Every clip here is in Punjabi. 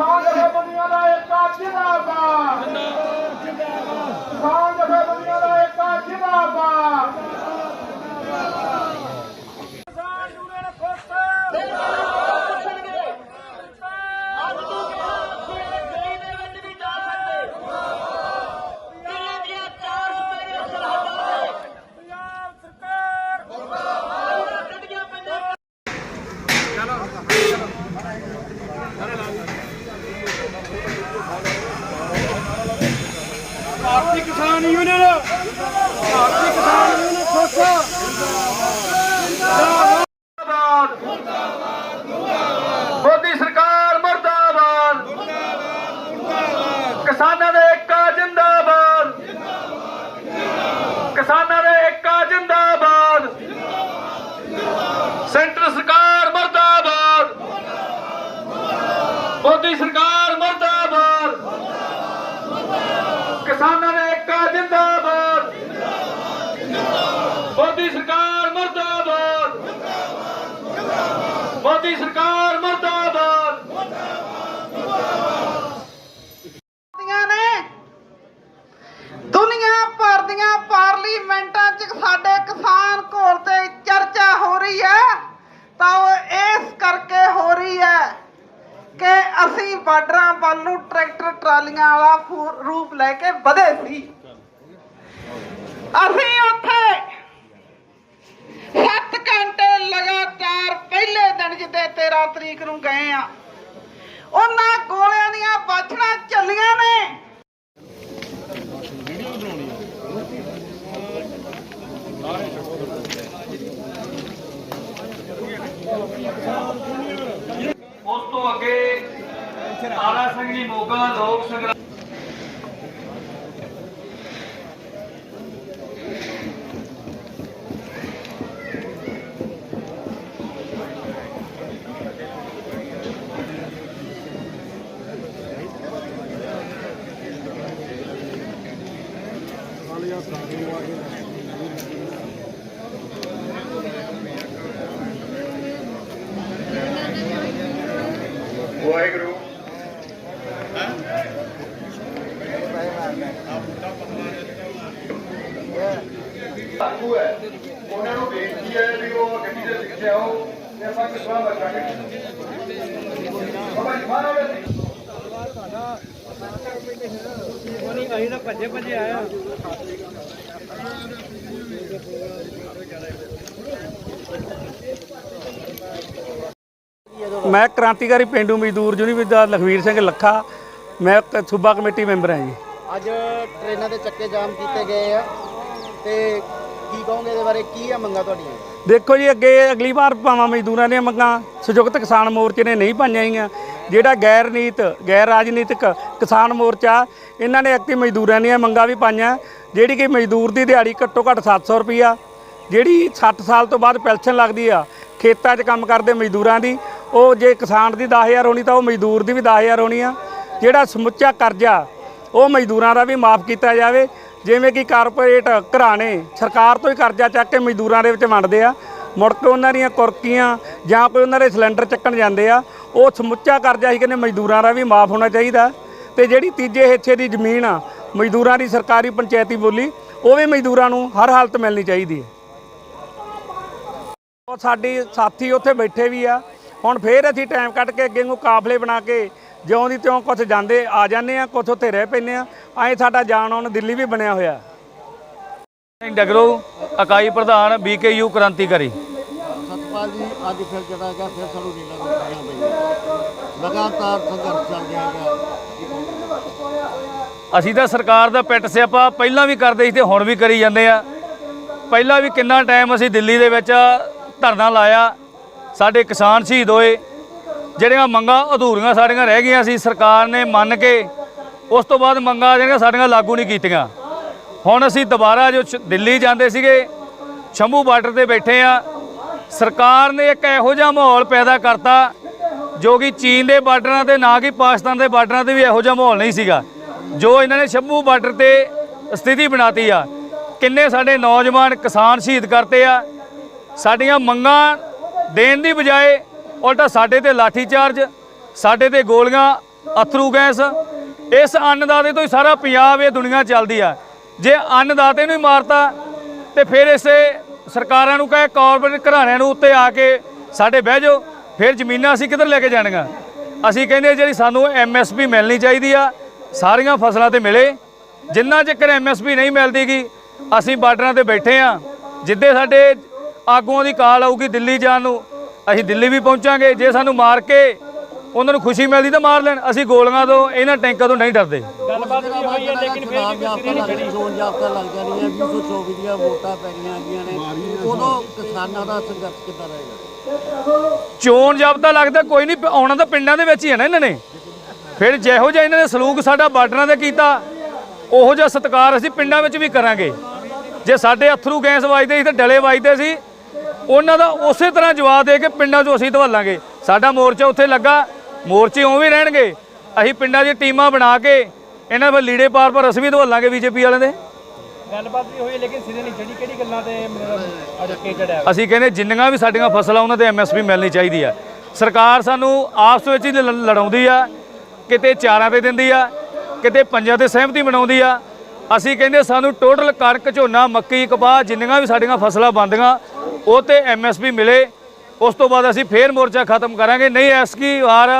ਕਿਸਾਨ ਜਥੇਬੰਦੀਆਂ ਦਾ ਏਕਾ ਜਿੰਦਾਬਾਦ ਕਿਸਾਨ ਜਥੇਬੰਦੀਆਂ ਦਾ ਏਕਾ ਜਿੰਦਾਬਾਦ ਕਿਸਾਨ ਯੂਨੀਅਨ ਫੋਰਸ ਪੰਜਾਬ ਸਰਕਾਰ ਭਾਰਤੀ ਕਿਸਾਨ ਯੂਨੀਅਨ ਭਾਰਤੀ ਕਿਸਾਨ ਯੂਨੀਅਨ ਖੋਸਾ ਮੁਰਦਾਬਾਦ ਮੋਦੀ ਸਰਕਾਰ ਮੁਰਦਾਬਾਦ ਕਿਸਾਨਾਂ ਦੇ ਏਕਾ ਜਿੰਦਾਬਾਦ ਕਿਸਾਨਾਂ ਦੇ ਏਕਾ ਜਿੰਦਾਬਾਦ ਸੈਂਟਰ ਸਰਕਾਰ ਮੁਰਦਾਬਾਦ ਮੋਦੀ ਸਰਕਾਰ ਮੁਰਦਾਬਾਦ ਕਿਸਾਨਾਂ ਦੇ ਏਕਾ ਜਿੰਦਾਬਾਦ ਮੋਦੀ ਸਰਕਾਰ ਮੁਰਦਾਬਾਦ ਮੋਦੀ ਸਰਕਾਰ ਮੁਰਦਾਬਾਦ। ਦੀਆਂ ਨੇ। ਦੁਨੀਆ ਭਰ ਦੀਆਂ ਪਾਰਲੀਮੈਂਟਾਂ 'ਚ ਸਾਡੇ ਕਿਸਾਨ ਘੋਲ ਤੇ ਚਰਚਾ ਹੋ ਰਹੀ ਹੈ। ਤਾਂ ਉਹ ਇਸ ਕਰਕੇ ਹੋ ਰਹੀ ਹੈ ਕਿ ਅਸੀਂ ਬਾਰਡਰਾਂ ਵੱਲ ਨੂੰ ਟਰੈਕਟਰ, ਟਰਾਲੀਆਂ ਵਾਲਾ ਰੂਪ ਲੈ ਕੇ ਵਧੇ ਸੀ। ਅਸੀਂ ਉੱਥੇ 7 ਘੰਟੇ ਲਗਾਤਾਰ ਪਹਿਲੇ 13 ਤਰੀਕ ਨੂੰ ਗਏ ਆ। ਉਹਨਾਂ ਗੋਲਿਆਂ ਦੀਆਂ ਬਾਛੜਾਂ ਚੱਲੀਆਂ ਨੇ। ਉਸ ਤੋਂ ਅੱਗੇ ਤਾਰਾ ਸਿੰਘ ਜੀ ਮੋਗਾ ਲੋਕ ਸੰਗਰਾਮ ਵਾਹਿਗੁਰੂ ਆਗੂ ਹੈ ਉਹਨਾਂ ਨੂੰ ਬੇਨਤੀ ਹੈ ਵੀ ਉਹ ਗੱਡੀ ਦੇ ਪਿੱਛੇ ਆਓ ਤੇ ਆਪਾਂ ਕਿਸਵਾ ਬਚਾਂਗੇ ਬਾਬਾ ਜੀ ਮਾਰੋ ਵੇ ਮੈਂ ਕ੍ਰਾਂਤੀਕਾਰੀ ਪਿੰਡੂ ਮਜ਼ਦੂਰ ਯੂਨੀਵਰਸਿਟੀ ਦਾ ਲਖਵੀਰ ਸਿੰਘ ਲੱਖਾ। ਮੈਂ ਸੂਬਾ ਕਮੇਟੀ ਮੈਂਬਰ ਹਾਂ ਜੀ। ਅੱਜ ਟ੍ਰੇਨਾਂ ਦੇ ਚੱਕੇ ਜਾਮ ਕੀਤੇ ਗਏ ਆ। ਤੇ ਕੀ ਕਹੋਗੇ ਇਹਦੇ ਬਾਰੇ? ਕੀ ਆ ਮੰਗਾ ਤੁਹਾਡੀਆਂ? ਦੇਖੋ ਜੀ ਅੱਗੇ ਅਗਲੀ ਵਾਰ ਭਾਵਾਂ ਮਜ਼ਦੂਰਾਂ ਦੀਆਂ ਮੰਗਾਂ। ਸੰਯੁਕਤ ਕਿਸਾਨ ਮੋਰਚੇ ਨੇ ਨਹੀਂ ਪਾਈਆਂ ਗਈਆਂ। ਜਿਹੜਾ ਗੈਰ ਨੀਤ, ਗੈਰ ਰਾਜਨੀਤਿਕ ਕਿਸਾਨ ਮੋਰਚਾ, ਇਹਨਾਂ ਨੇ ਐਕਟਿਵ ਮਜ਼ਦੂਰਾਂ ਦੀਆਂ ਮੰਗਾਂ ਵੀ ਪਾਈਆਂ। ਜਿਹੜੀ ਕਿ ਮਜ਼ਦੂਰ ਦੀ ਦਿਹਾੜੀ ਘੱਟੋ ਘੱਟ 700 ਰੁਪਈਆ, ਜਿਹੜੀ 60 ਸਾਲ ਤੋਂ ਬਾਅਦ ਪੈਨਸ਼ਨ ਲੱਗਦੀ ਆ, ਖੇਤਾਂ 'ਚ ਕੰਮ ਕਰਦੇ ਮਜ਼ਦੂਰਾਂ ਦੀ, ਉਹ ਜੇ ਕਿਸਾਨ ਦੀ 10000 ਹੋਣੀ ਤਾਂ ਉਹ ਮਜ਼ਦੂਰ ਦੀ ਵੀ 10000 ਹੋਣੀ ਆ। ਜਿਹੜਾ ਸਮੁੱਚਾ ਕਰਜ਼ਾ, ਉਹ ਮਜ਼ਦੂਰਾਂ ਦਾ ਵੀ ਮਾਫ ਕੀਤਾ ਜਾਵੇ। ਜਿਵੇਂ ਕਿ ਕਾਰਪੋਰੇਟ ਘਰਾਣੇ ਸਰਕਾਰ ਤੋਂ ਹੀ ਕਰਜ਼ਾ ਚੱਕ ਕੇ ਮਜ਼ਦੂਰਾਂ ਦੇ ਵਿੱਚ ਵੰਡਦੇ ਆ। ਮੁੜ ਕੇ ਉਹਨਾਂ ਦੀਆਂ ਕੁਰਕੀਆਂ ਜਾਂ ਕੋਈ ਉਹਨਾਂ ਦੇ ਸਿਲੰਡਰ ਚੱਕਣ ਜਾਂਦੇ ਆ। ਉਹ ਸਮੁੱਚਾ ਕਰਜ਼ਾ ਹੀ ਕਹਿੰਦੇ ਮਜ਼ਦੂਰਾਂ ਦਾ ਵੀ ਮਾਫ ਹੋਣਾ ਚਾਹੀਦਾ। ਤੇ ਜਿਹੜੀ ਤੀਜੇ ਹਿੱਸੇ ਦੀ ਜ਼ਮੀਨ ਆ ਮਜ਼ਦੂਰਾਂ ਦੀ ਸਰਕਾਰੀ ਪੰਚਾਇਤੀ ਬੋਲੀ ਉਹ ਵੀ ਮਜ਼ਦੂਰਾਂ ਨੂੰ ਹਰ ਹਾਲਤ ਮਿਲਣੀ ਚਾਹੀਦੀ ਹੈ। ਉਹ ਸਾਡੀ ਸਾਥੀ ਉੱਥੇ ਬੈਠੇ ਵੀ ਆ। ਹੁਣ ਫੇਰ ਅਸੀਂ ਟਾਈਮ ਕੱਢ ਕੇ ਅੱਗੇ ਨੂੰ ਕਾਫਲੇ ਬਣਾ ਕੇ ਜਿਉਂ ਦੀ ਤਿਉਂ ਕੁਝ ਜਾਂਦੇ ਆ ਜਾਂਦੇ ਆ ਕੁਝ ਉੱਥੇ ਰਹਿ ਪੈਂਦੇ ਆ। ਐਂ ਸਾਡਾ ਜਾਣ ਆਉਣ ਦਿੱਲੀ ਵੀ ਬਣਿਆ ਹੋਇਆ। ਡਗਰੂ ਇਕਾਈ ਪ੍ਰਧਾਨ ਬੀਕੇਯੂ ਕ੍ਰਾਂਤੀਕਾਰੀ। ਸਤਪਾਲ ਜੀ। ਅੱਜ ਫਿਰ ਜਿਹੜਾ ਹੈਗਾ, ਫਿਰ ਸਾਨੂੰ ਨੀਲਾ ਨੂੰ ਪਈਆਂ ਲਗਾਤਾਰ ਸੰਘਰਸ਼ ਚੱਲ ਰਿਹਾ ਹੈਗਾ। ਅਸੀਂ ਤਾਂ ਸਰਕਾਰ ਦਾ ਪਿੱਟ ਸਿਆਪਾ ਪਹਿਲਾਂ ਵੀ ਕਰਦੇ ਸੀ ਤੇ ਹੁਣ ਵੀ ਕਰੀ ਜਾਂਦੇ ਆ। ਪਹਿਲਾਂ ਵੀ ਕਿੰਨਾ ਟਾਈਮ ਅਸੀਂ ਦਿੱਲੀ ਦੇ ਵਿੱਚ ਧਰਨਾ ਲਾਇਆ। ਸਾਡੇ ਕਿਸਾਨ ਸ਼ਹੀਦ ਹੋਏ। ਜਿਹੜੀਆਂ ਮੰਗਾਂ ਅਧੂਰੀਆਂ ਸਾਡੀਆਂ ਰਹਿ ਗਈਆਂ ਸੀ, ਸਰਕਾਰ ਨੇ ਮੰਨ ਕੇ ਉਸ ਤੋਂ ਬਾਅਦ ਮੰਗਾਂ ਜਿਹੜੀਆਂ ਸਾਡੀਆਂ ਲਾਗੂ ਨਹੀਂ ਕੀਤੀਆਂ। ਹੁਣ ਅਸੀਂ ਦੁਬਾਰਾ ਜੋ ਦਿੱਲੀ ਜਾਂਦੇ ਸੀਗੇ, ਸ਼ੰਭੂ ਬਾਰਡਰ ਤੇ ਬੈਠੇ ਆ। ਸਰਕਾਰ ਨੇ ਇੱਕ ਇਹੋ ਜਿਹਾ ਮਾਹੌਲ ਪੈਦਾ ਕਰਤਾ ਜੋ ਕਿ ਚੀਨ ਦੇ ਬਾਰਡਰਾਂ ਤੇ, ਨਾ ਕਿ ਪਾਕਿਸਤਾਨ ਦੇ ਬਾਰਡਰਾਂ ਤੇ ਵੀ ਇਹੋ ਜਿਹਾ ਮਾਹੌਲ ਨਹੀਂ ਸੀਗਾ। ਜੋ ਇਹਨਾਂ ਨੇ ਸ਼ੰਭੂ ਬਾਰਡਰ ਤੇ ਸਥਿਤੀ ਬਣਾਤੀ ਆ। ਕਿੰਨੇ ਸਾਡੇ ਨੌਜਵਾਨ ਕਿਸਾਨ ਸ਼ਹੀਦ ਕਰਤੇ ਆ। ਸਾਡੀਆਂ ਮੰਗਾਂ ਦੇਣ ਦੀ ਬਜਾਏ ਉਲਟਾ ਸਾਡੇ ਤੇ ਲਾਠੀ ਚਾਰਜ ਸਾਡੇ ਤੇ ਗੋਲੀਆਂ, ਅਥਰੂ ਗੈਸ, ਇਸ ਅੰਨਦਾਤੇ ਤੋਂ ਹੀ ਸਾਰਾ ਪੰਜਾਬ ਇਹ ਦੁਨੀਆ ਚੱਲਦੀ ਆ। ਜੇ ਅੰਨਦਾਤੇ ਨੂੰ ਹੀ ਮਾਰਤਾ ਤੇ ਫਿਰ ਇਸੇ ਸਰਕਾਰਾਂ ਨੂੰ ਕਹੇ ਕਾਰਪੋਰੇਟ ਘਰਾਣਿਆਂ ਨੂੰ ਉੱਤੇ ਆ ਕੇ ਸਾਡੇ ਬਹਿ ਜਾਓ, ਫਿਰ ਜ਼ਮੀਨਾਂ ਅਸੀਂ ਕਿੱਧਰ ਲੈ ਕੇ ਜਾਣੀਆਂ? ਅਸੀਂ ਕਹਿੰਦੇ ਜਿਹੜੀ ਸਾਨੂੰ ਐਮਐਸਪੀ ਮਿਲਣੀ ਚਾਹੀਦੀ ਆ, ਸਾਰੀਆਂ ਫਸਲਾਂ ਤੇ ਮਿਲੇ। ਜਿੰਨਾ ਚਿਰ ਐਮਐਸਪੀ ਨਹੀਂ ਮਿਲਦੀਗੀ, ਅਸੀਂ ਬਾਰਡਰਾਂ ਤੇ ਬੈਠੇ ਆ ਜਿੱਦੇ ਸਾਡੇ ਆਗੂਆਂ ਦੀ ਕਾਲ ਆਊਗੀ ਦਿੱਲੀ ਜਾਣ ਨੂੰ, ਅਸੀਂ ਦਿੱਲੀ ਵੀ ਪਹੁੰਚਾਂਗੇ। ਜੇ ਸਾਨੂੰ ਮਾਰ ਕੇ ਉਹਨਾਂ ਨੂੰ ਖੁਸ਼ੀ ਮਿਲਦੀ ਤਾਂ ਮਾਰ ਲੈਣ। ਅਸੀਂ ਗੋਲੀਆਂ ਤੋਂ ਇਹਨਾਂ ਟੈਂਕਾਂ ਤੋਂ ਨਹੀਂ ਡਰਦੇ। ਗੱਲਬਾਤ ਵੀ ਹੋਈ ਹੈ ਲੇਕਿਨ ਫਿਰ ਵੀ ਜਾਬਤਾ ਲੱਗ ਚੋਣ ਜਾਬਤਾ ਲੱਗ ਜਾਣੀ ਹੈ 2024 ਦੀਆਂ ਵੋਟਾਂ ਪੈਣੀਆਂ ਹੈਗੀਆਂ ਨੇ। ਉਦੋਂ ਕਿਸਾਨਾਂ ਦਾ ਸੰਘਰਸ਼ ਕਿੱਦਾਂ ਰਹੇਗਾ? ਚੋਣ ਜਾਬਤਾ ਲੱਗਦਾ ਕੋਈ ਨਹੀਂ ਆਉਣਾ ਤਾਂ ਪਿੰਡਾਂ ਦੇ ਵਿੱਚ ਹੀ ਹੈ ਨਾ ਇਹਨਾਂ ਨੇ। ਫਿਰ ਜਿਹੋ ਜਿਹਾ ਇਹਨਾਂ ਨੇ ਸਲੂਕ ਸਾਡਾ ਬਾਰਡਰਾਂ ਤੇ ਕੀਤਾ ਉਹੋ ਜਿਹਾ ਸਤਿਕਾਰ ਅਸੀਂ ਪਿੰਡਾਂ ਵਿੱਚ ਵੀ ਕਰਾਂਗੇ। ਜੇ ਸਾਡੇ ਅਥਰੂ ਗੈਸ ਵੱਜਦੇ ਸੀ ਤੇ ਡਲੇ ਵੱਜਦੇ ਸੀ ਉਹਨਾਂ ਦਾ ਉਸੇ ਤਰ੍ਹਾਂ ਜਵਾਬ ਦੇ ਕੇ ਪਿੰਡਾਂ 'ਚੋਂ ਅਸੀਂ ਧਵਾਲਾਂਗੇ। ਸਾਡਾ ਮੋਰਚਾ ਉੱਥੇ ਲੱਗਾ ਮੋਰਚੇ ਉਵੇਂ ਰਹਿਣਗੇ। ਅਸੀਂ ਪਿੰਡਾਂ ਦੀਆਂ ਟੀਮਾਂ ਬਣਾ ਕੇ ਇਹਨਾਂ ਦੇ ਲੀੜੇ ਪਾਰ ਪਰ ਅਸੀਂ ਵੀ ਧਵਾਲਾਂਗੇ ਬੀਜੇਪੀ ਵਾਲਿਆਂ ਦੇ। ਗੱਲਬਾਤ ਵੀ ਹੋਈ ਲੇਕਿਨ ਸਿਰੇ ਨਹੀਂ ਚੜੀ ਕਿਹੜੀ ਗੱਲਾਂ ਤੇ ਮਤਲਬ ਅੱਜ ਕੇ ਚੜਿਆ ਅਸੀਂ ਕਹਿੰਦੇ ਜਿੰਨੀਆਂ ਵੀ ਸਾਡੀਆਂ ਫਸਲਾਂ ਉਹਨਾਂ ਤੇ ਐਮਐਸਪੀ ਮਿਲਣੀ ਚਾਹੀਦੀ ਆ। ਸਰਕਾਰ ਸਾਨੂੰ ਆਪਸ ਵਿੱਚ ਹੀ ਲੜਾਉਂਦੀ ਆ ਕਿਤੇ ਚਾਰਾਂ ਤੇ ਦਿੰਦੀ ਆ ਕਿਤੇ ਪੰਜਾਂ ਤੇ ਸਹਿਮਤੀ ਬਣਾਉਂਦੀ ਆ। ਅਸੀਂ ਕਹਿੰਦੇ ਸਾਨੂੰ ਟੋਟਲ ਕਣਕ ਝੋਨਾ ਮੱਕੀ ਕਪਾਹ ਜਿੰਨੀਆਂ ਵੀ ਸਾਡੀਆਂ ਫਸਲਾਂ ਬੰਦੀਆਂ ਉਹ ਤੇ ਐਮਐਸਪੀ ਮਿਲੇ। ਉਸ ਤੋਂ ਬਾਅਦ ਅਸੀਂ ਫੇਰ ਮੋਰਚਾ ਖਤਮ ਕਰਾਂਗੇ। ਨਹੀਂ ਐਸਕੀ ਵਾਰ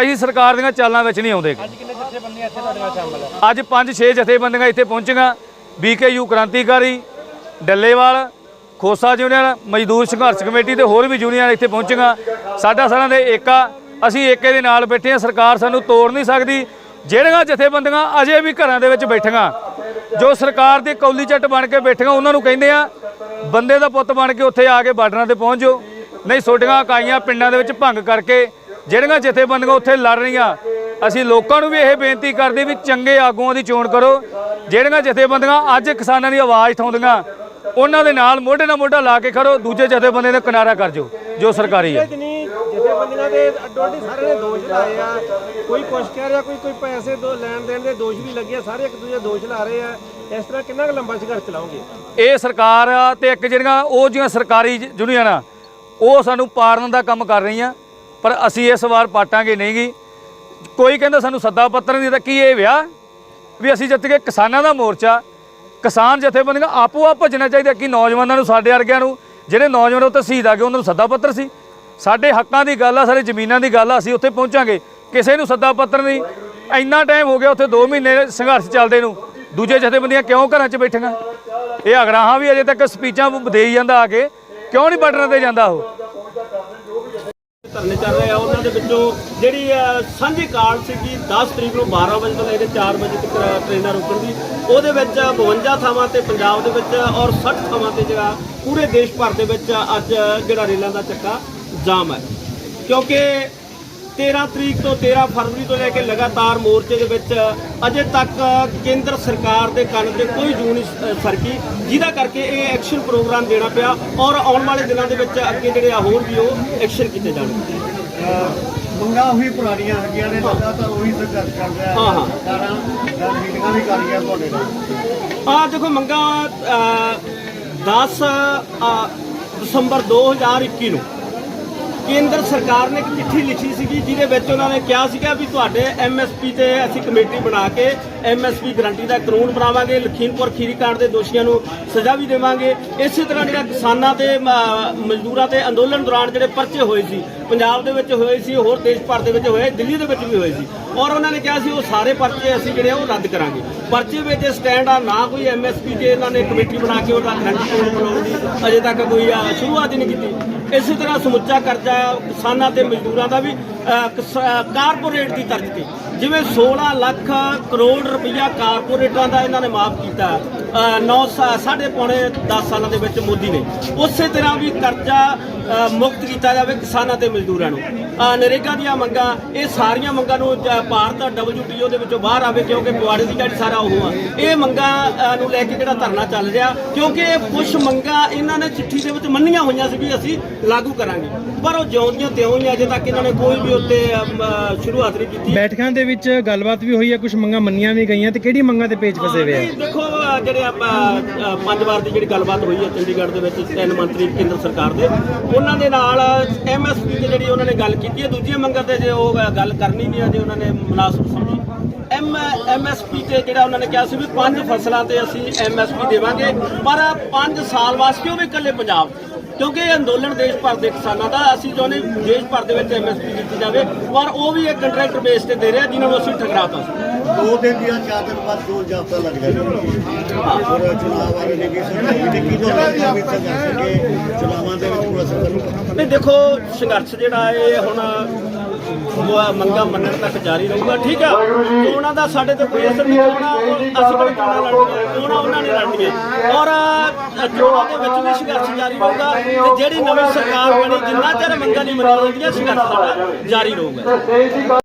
ਅਸੀਂ ਸਰਕਾਰ ਦੀਆਂ ਚਾਲਾਂ ਵਿੱਚ ਨਹੀਂ ਆਉਂਦੇ। ਅੱਜ ਕਿੰਨੇ ਜਥੇਬੰਦੀਆਂ ਇੱਥੇ ਤੁਹਾਡੇ ਨਾਲ ਸ਼ਾਮਲ ਹੈ ਅੱਜ 5-6 ਜਥੇਬੰਦੀਆਂ ਇੱਥੇ ਪਹੁੰਚੀਆਂ। ਬੀਕੇਯੂ ਕ੍ਰਾਂਤੀਕਾਰੀ ਡੱਲੇਵਾਲ ਖੋਸਾ ਯੂਨੀਅਨ ਮਜ਼ਦੂਰ ਸੰਘਰਸ਼ ਕਮੇਟੀ ਤੇ ਹੋਰ ਵੀ ਯੂਨੀਅਨ ਇੱਥੇ ਪਹੁੰਚੀਆਂ। ਸਾਡਾ ਸਾਰਿਆਂ ਦੇ ਏਕਾ। ਅਸੀਂ ਏਕੇ ਦੇ ਨਾਲ ਬੈਠੇ ਹਾਂ। ਸਰਕਾਰ ਸਾਨੂੰ ਤੋੜ ਨਹੀਂ ਸਕਦੀ। ਜਿਹੜੀਆਂ ਜਥੇਬੰਦੀਆਂ ਅਜੇ ਵੀ ਘਰਾਂ ਦੇ ਵਿੱਚ ਬੈਠੀਆਂ ਜੋ ਸਰਕਾਰ ਦੀ ਕੌਲੀ ਚੱਟ ਬਣ ਕੇ ਬੈਠੀਆਂ ਉਹਨਾਂ ਨੂੰ ਕਹਿੰਦੇ ਆ ਬੰਦੇ ਦਾ ਪੁੱਤ ਬਣ ਕੇ ਉੱਥੇ ਆ ਕੇ ਬਾਰਡਰਾਂ ਤੇ ਪਹੁੰਚ ਜਾਓ। ਨਹੀਂ ਛੋਟੀਆਂ ਇਕਾਈਆਂ ਪਿੰਡਾਂ ਦੇ ਵਿੱਚ ਭੰਗ ਕਰਕੇ ਜਿਹੜੀਆਂ ਜਥੇਬੰਦੀਆਂ ਉੱਥੇ ਲੜ ਰਹੀਆਂ ਅਸੀਂ ਲੋਕਾਂ ਨੂੰ ਵੀ ਇਹ ਬੇਨਤੀ ਕਰਦੇ ਵੀ ਚੰਗੇ ਆਗੂਆਂ ਦੀ ਚੋਣ ਕਰੋ। ਜਿਹੜੀਆਂ ਜਥੇਬੰਦੀਆਂ ਅੱਜ ਕਿਸਾਨਾਂ ਦੀ ਆਵਾਜ਼ ਉਠਾਉਂਦੀਆਂ ਉਹਨਾਂ ਦੇ ਨਾਲ ਮੋਢੇ ਨਾਲ ਮੋਢਾ ਲਾ ਕੇ ਖੜੋ ਦੂਜੇ ਜਥੇਬੰਦੇ ਦਾ ਕਿਨਾਰਾ ਕਰ ਜੋ ਜੋ ਸਰਕਾਰੀ ਹੈ ਜਥੇਬੰਦੀਆਂ ਦੇ ਨੇ ਦੋਸ਼ ਲਾਏ ਆ ਕੋਈ ਕੁਛ ਕਹਿ ਰਿਹਾ ਕੋਈ ਕੋਈ ਪੈਸੇ ਦੋ ਲੈਣ ਦੇਣ ਦੇ ਦੋਸ਼ ਵੀ ਲੱਗੇ ਆ ਸਾਰੇ ਇੱਕ ਦੂਜੇ ਦੋਸ਼ ਲਾ ਰਹੇ ਆ ਇਸ ਤਰ੍ਹਾਂ ਕਿੰਨਾ ਕੁ ਲੰਬਾ ਸੰਘਰਸ਼ ਚਲਾਓਗੇ? ਇਹ ਸਰਕਾਰ ਤੇ ਇੱਕ ਜਿਹੜੀਆਂ ਉਹ ਜਿਹੜੀਆਂ ਸਰਕਾਰੀ ਯੂਨੀਅਨ ਆ ਉਹ ਸਾਨੂੰ ਪਾੜਨ ਦਾ ਕੰਮ ਕਰ ਰਹੀਆਂ, ਪਰ ਅਸੀਂ ਇਸ ਵਾਰ ਪਾਟਾਂਗੇ ਨਹੀਂਗੀ। ਕੋਈ ਕਹਿੰਦਾ ਸਾਨੂੰ ਸੱਦਾ ਪੱਤਰ ਨਹੀਂ ਤਾਂ ਕੀ ਇਹ ਵਿਆਹ? ਵੀ ਅਸੀਂ ਜਿੱਤ ਕੇ ਕਿਸਾਨਾਂ ਦਾ ਮੋਰਚਾ। ਕਿਸਾਨ ਜਥੇਬੰਦੀਆਂ ਆਪੋ ਆਪ ਭੱਜਣਾ ਚਾਹੀਦਾ ਕਿ ਨੌਜਵਾਨਾਂ ਨੂੰ, ਸਾਡੇ ਵਰਗਿਆਂ ਨੂੰ, ਜਿਹੜੇ ਨੌਜਵਾਨ ਉੱਤੇ ਸ਼ਹੀਦ ਆ ਗਏ, ਉਹਨਾਂ ਨੂੰ ਸੱਦਾ ਪੱਤਰ ਸੀ। ਸਾਡੇ ਹੱਕਾਂ ਦੀ ਗੱਲ ਆ, ਸਾਡੇ ਜ਼ਮੀਨਾਂ ਦੀ ਗੱਲ ਆ, ਅਸੀਂ ਉੱਥੇ ਪਹੁੰਚਾਂਗੇ। ਕਿਸੇ ਨੂੰ ਸੱਦਾ ਪੱਤਰ ਨਹੀਂ। ਇੰਨਾ ਟਾਈਮ ਹੋ ਗਿਆ ਉੱਥੇ 2 ਮਹੀਨੇ ਸੰਘਰਸ਼ ਚੱਲਦੇ ਨੂੰ। ਦੂਜੇ ਜਥੇਬੰਦੀਆਂ ਕਿਉਂ ਘਰਾਂ 'ਚ ਬੈਠੀਆਂ? ਇਹ ਅਗਰਾਹਾਂ ਵੀ ਅਜੇ ਤੱਕ ਸਪੀਚਾਂ ਦੇਈ ਜਾਂਦਾ ਆ ਕੇ। ਕਿਉਂ ਨਹੀਂ ਬਾਰਡਰਾਂ ਤੇ ਜਾਂਦਾ ਉਹ? ਧਰਨੇ ਚੱਲ ਰਹੇ ਆ, ਉਹਨਾਂ ਦੇ ਵਿੱਚੋਂ ਜਿਹੜੀ ਸਾਂਝੀ ਕਾਲ ਸੀਗੀ 10 ਤਰੀਕ ਨੂੰ 12 ਵਜੇ ਤੋਂ ਲੈ ਕੇ 4 ਵਜੇ ਤੱਕ ਟ੍ਰੇਨਾਂ ਰੁਕਣ ਦੀ। ਉਹਦੇ ਵਿੱਚ 52 ਥਾਵਾਂ ਤੇ ਪੰਜਾਬ ਦੇ ਵਿੱਚ ਔਰ 60 ਥਾਵਾਂ ਤੇ ਜਿਹੜਾ ਪੂਰੇ ਦੇਸ਼ ਭਰ ਦੇ ਵਿੱਚ ਅੱਜ ਜਿਹੜਾ ਰੇਲਾਂ ਦਾ ਚੱਕਾ ਜਾਮ ਹੈ। ਕਿਉਂਕਿ 13 ਤਰੀਕ ਤੋਂ 13 ਫਰਵਰੀ ਤੋਂ ਲੈ ਕੇ ਲਗਾਤਾਰ ਮੋਰਚੇ ਦੇ ਵਿੱਚ ਅਜੇ ਤੱਕ ਕੇਂਦਰ ਸਰਕਾਰ ਦੇ ਕੰਨ ਤੇ ਕੋਈ ਜੂੰ ਨਹੀਂ ਸਰਕੀ ਜਿਹਦਾ ਕਰਕੇ ਇਹ ਐਕਸ਼ਨ ਪ੍ਰੋਗਰਾਮ ਦੇਣਾ ਪਿਆ ਔਰ ਆਉਣ ਵਾਲੇ ਦਿਨਾਂ ਦੇ ਵਿੱਚ ਅੱਗੇ ਜਿਹੜੇ ਆ ਹੋਰ ਵੀ ਉਹ ਐਕਸ਼ਨ ਕੀਤੇ ਜਾਣਗੇ ਮੰਗਾਂ ਉਹੀ ਪੁਰਾਣੀਆਂ ਹੈਗੀਆਂ ਨੇ ਲਗਾਤਾਰ ਉਹੀ ਸੰਘਰਸ਼ ਚੱਲ ਰਿਹਾ। ਹਾਂ, ਹਾਂ। ਸਰਕਾਰਾਂ ਜਾਂ ਮੀਟਿੰਗਾਂ ਵੀ ਕਰ ਰਹੀਆਂ ਤੁਹਾਡੇ ਨਾਲ। ਆ ਦੇਖੋ ਮੰਗਾ 10 ਦਸੰਬਰ 2021 ਨੂੰ ਕੇਂਦਰ ਸਰਕਾਰ ਨੇ ਇੱਕ ਚਿੱਠੀ ਲਿਖੀ ਸੀਗੀ, ਜਿਹਦੇ ਵਿੱਚ ਉਹਨਾਂ ਨੇ ਕਿਹਾ ਸੀਗਾ ਵੀ ਤੁਹਾਡੇ ਐਮਐਸਪੀ ਤੇ ਅਸੀਂ ਕਮੇਟੀ ਬਣਾ ਕੇ ਐਮਐਸਪੀ ਗਰੰਟੀ ਦਾ ਕਾਨੂੰਨ ਬਣਾਵਾਂਗੇ ਲਖੀਮਪੁਰ ਖੀਰੀ ਕਾਂਡ ਦੇ ਦੋਸ਼ੀਆਂ ਨੂੰ ਸਜ਼ਾ ਵੀ ਦੇਵਾਂਗੇ। ਇਸੇ ਤਰ੍ਹਾਂ ਜਿਹੜਾ ਕਿਸਾਨਾਂ ਤੇ ਮਜ਼ਦੂਰਾਂ ਤੇ ਅੰਦੋਲਨ ਦੌਰਾਨ ਜਿਹੜੇ ਪਰਚੇ ਹੋਏ ਸੀ ਪੰਜਾਬ ਦੇ ਵਿੱਚ ਹੋਏ ਸੀ ਹੋਰ ਦੇਸ਼ ਭਰ ਦੇ ਵਿੱਚ ਹੋਏ ਦਿੱਲੀ ਦੇ ਵਿੱਚ ਵੀ ਹੋਏ ਸੀ ਔਰ ਉਹਨਾਂ ਨੇ ਕਿਹਾ ਸੀ ਉਹ ਸਾਰੇ ਪਰਚੇ ਅਸੀਂ ਜਿਹੜੇ ਆ ਉਹ ਰੱਦ ਕਰਾਂਗੇ। ਪਰਚੇ ਵਿੱਚ ਸਟੈਂਡ ਆ ਨਾ ਕੋਈ ਐਮਐਸਪੀ 'ਤੇ ਇਹਨਾਂ ਨੇ ਕਮੇਟੀ ਬਣਾ ਕੇ ਉਹਦਾ ਗਰੰਟੀ ਕਾਨੂੰਨ ਬਣਾਉਣ ਦੀ ਅਜੇ ਤੱਕ ਕੋਈ ਆ, ਸ਼ੁਰੂਆਤ ਹੀ ਨਹੀਂ ਕੀਤੀ। ਇਸੇ ਤਰ੍ਹਾਂ ਸਮੁੱਚਾ ਕਰਜ਼ਾ ਕਿਸਾਨਾਂ ਤੇ ਮਜ਼ਦੂਰਾਂ ਦਾ ਵੀ ਕਾਰਪੋਰੇਟ ਦੀ ਤਰਜ਼ ਤੇ। ਜਿਵੇਂ 16 ਲੱਖ ਕਰੋੜ ਰੁਪਈਆ ਕਾਰਪੋਰੇਟਰਾਂ ਦਾ ਇਹਨਾਂ ਨੇ ਮਾਫ ਕੀਤਾ। 9 ਸਾਢੇ ਪੌਣੇ 10 ਸਾਲਾਂ ਦੇ ਵਿੱਚ ਮੋਦੀ ਨੇ। ਉਸੇ ਤਰ੍ਹਾਂ ਵੀ ਕਰਜ਼ਾ ਮੁਕਤ ਕੀਤਾ ਜਾਵੇ ਕਿਸਾਨਾਂ ਤੇ ਮਜ਼ਦੂਰਾਂ ਨੂੰ। ਨਰੇਗਾ ਦੀਆਂ ਮੰਗਾਂ ਇਹ ਸਾਰੀਆਂ ਮੰਗਾਂ ਨੂੰ ਭਾਰਤ WTO ਦੇ ਵਿੱਚੋਂ ਬਾਹਰ ਆਵੇ ਕਿਉਂਕਿ ਪੁਆੜੇ ਦੀ ਜਿਹੜੀ ਸਾਰਾ ਉਹ ਆ। ਇਹ ਮੰਗਾਂ ਨੂੰ ਲੈ ਕੇ ਜਿਹੜਾ ਧਰਨਾ ਚੱਲ ਰਿਹਾ ਕਿਉਂਕਿ ਇਹ ਕੁਝ ਮੰਗਾਂ ਇਹਨਾਂ ਨੇ ਚਿੱਠੀ ਦੇ ਵਿੱਚ ਮੰਨੀਆਂ ਹੋਈਆਂ ਸੀ ਵੀ ਅਸੀਂ ਲਾਗੂ ਕਰਾਂਗੇ। ਪਰ ਉਹ ਜਿਉਂਦੀਆਂ ਤਿਉਂ ਹੀ ਅਜੇ ਤੱਕ ਇਹਨਾਂ ਨੇ ਕੋਈ ਵੀ ਉੱਤੇ ਸ਼ੁਰੂਆਤ ਨਹੀਂ ਕੀਤੀ। ਬੈਠਕਾਂ ਦੇ ਵਿੱਚ ਗੱਲਬਾਤ ਵੀ ਹੋਈ ਹੈ ਕੁਝ ਮੰਗਾਂ ਮੰਨੀਆਂ ਵੀ ਗਈਆਂ ਤੇ ਕਿਹੜੀ ਮੰਗਾਂ ਤੇ ਪੇਚ ਫਸੇ ਹੋਏ ਆ? ਦੇਖੋ ਜਿਹੜੇ ਜਿਹੜੇ ਪੰਜ ਵਾਰ ਦੀ ਜਿਹੜੀ ਗੱਲਬਾਤ ਹੋਈ ਹੈ ਚੰਡੀਗੜ੍ਹ ਦੇ ਵਿੱਚ ਤਿੰਨ ਮੰਤਰੀ ਕੇਂਦਰ ਸਰਕਾਰ ਦੇ, ਉਹਨਾਂ ਦੇ ਨਾਲ ਐਮਐਸਪੀ ਤੇ ਜਿਹੜੀ ਉਹਨਾਂ ਨੇ ਗੱਲ ਕੀਤੀ ਹੈ, ਦੂਜੀਆਂ ਮੰਗਾਂ ਤੇ ਜੇ ਉਹ ਗੱਲ ਕਰਨੀ ਨਹੀਂ ਹੈ ਜੇ ਉਹਨਾਂ ਨੇ ਮੁਨਾਸਬ ਸਮਝੀ ਐਮ ਐਮਐਸਪੀ ਤੇ ਜਿਹੜਾ ਉਹਨਾਂ ਨੇ ਕਿਹਾ ਸੀ ਵੀ ਪੰਜ ਫਸਲਾਂ ਤੇ ਅਸੀਂ ਐਮਐਸਪੀ ਦੇਵਾਂਗੇ, ਪਰ ਪੰਜ ਸਾਲ ਵਾਸਤੇ ਉਹ ਵੀ ਇਕੱਲੇ ਪੰਜਾਬ ਕਿਉਂਕਿ ਇਹ ਅੰਦੋਲਨ ਦੇਸ਼ ਭਰ ਦੇ ਕਿਸਾਨਾਂ ਦਾ ਅਸੀਂ ਚਾਹੁੰਦੇ ਦੇਸ਼ ਭਰ ਦੇ ਵਿੱਚ ਐਮਐਸਪੀ ਦਿੱਤੀ ਜਾਵੇ ਪਰ ਉਹ ਵੀ ਇੱਕ ਕੰਟਰੈਕਟ ਬੇਸ ਤੇ ਦੇ ਰਿਹਾ ਜਿਨ੍ਹਾਂ ਨੂੰ ਅਸੀਂ ਠਕਰਾਤਾ ਸੀ ਦੋ ਦਿਨ ਦੀਆਂ ਚਾਰ ਦਿਨ ਬਾਅਦ ਦੋ ਜਾਬਤਾ ਲੱਗ ਜਾਣਾ ਔਰ ਚੁਣਾਵ ਵਾਲੇ ਨੇ ਵੀ ਸਰਕਾਰ ਨੇ ਕੀ ਤੁਹਾਨੂੰ ਵੀ ਸੰਘਰਸ਼ ਕੇ ਚੁਣਾਵਾਂ ਦੇ ਵਿੱਚ ਕੋਈ ਅਸਰ ਨਹੀਂ ਦੇਖੋ ਸੰਘਰਸ਼ ਜਿਹੜਾ ਇਹ ਹੁਣ ਮੰਗਾ ਮੰਨਣ ਤੱਕ ਜਾਰੀ ਰਹੂਗਾ, ਠੀਕ ਆ? ਚੋਣਾਂ ਦਾ ਸਾਡੇ ਤੇ ਕੋਈ ਅਸਰ ਨਹੀਂ ਹੋਣਾ ਅਸੀਂ ਕੋਈ ਚੋਣਾਂ ਲੜਨੀਆਂ? ਚੋਣਾਂ ਉਹਨਾਂ ਨੇ ਲੜਨੀਆਂ। ਔਰ ਚੋਣਾਂ ਦੇ ਵਿੱਚ ਵੀ ਸੰਘਰਸ਼ ਜਾਰੀ ਰਹੂਗਾ ਤੇ ਜਿਹੜੀ ਨਵੀਂ ਸਰਕਾਰ ਬਣੀ, ਜਿੰਨਾ ਚਿਰ ਮੰਗਾਂ ਨਹੀਂ ਮੰਨੀਆਂ ਜਾਂਦੀਆਂ, ਸੰਘਰਸ਼ ਸਾਡਾ ਜਾਰੀ ਰਹੂਗਾ।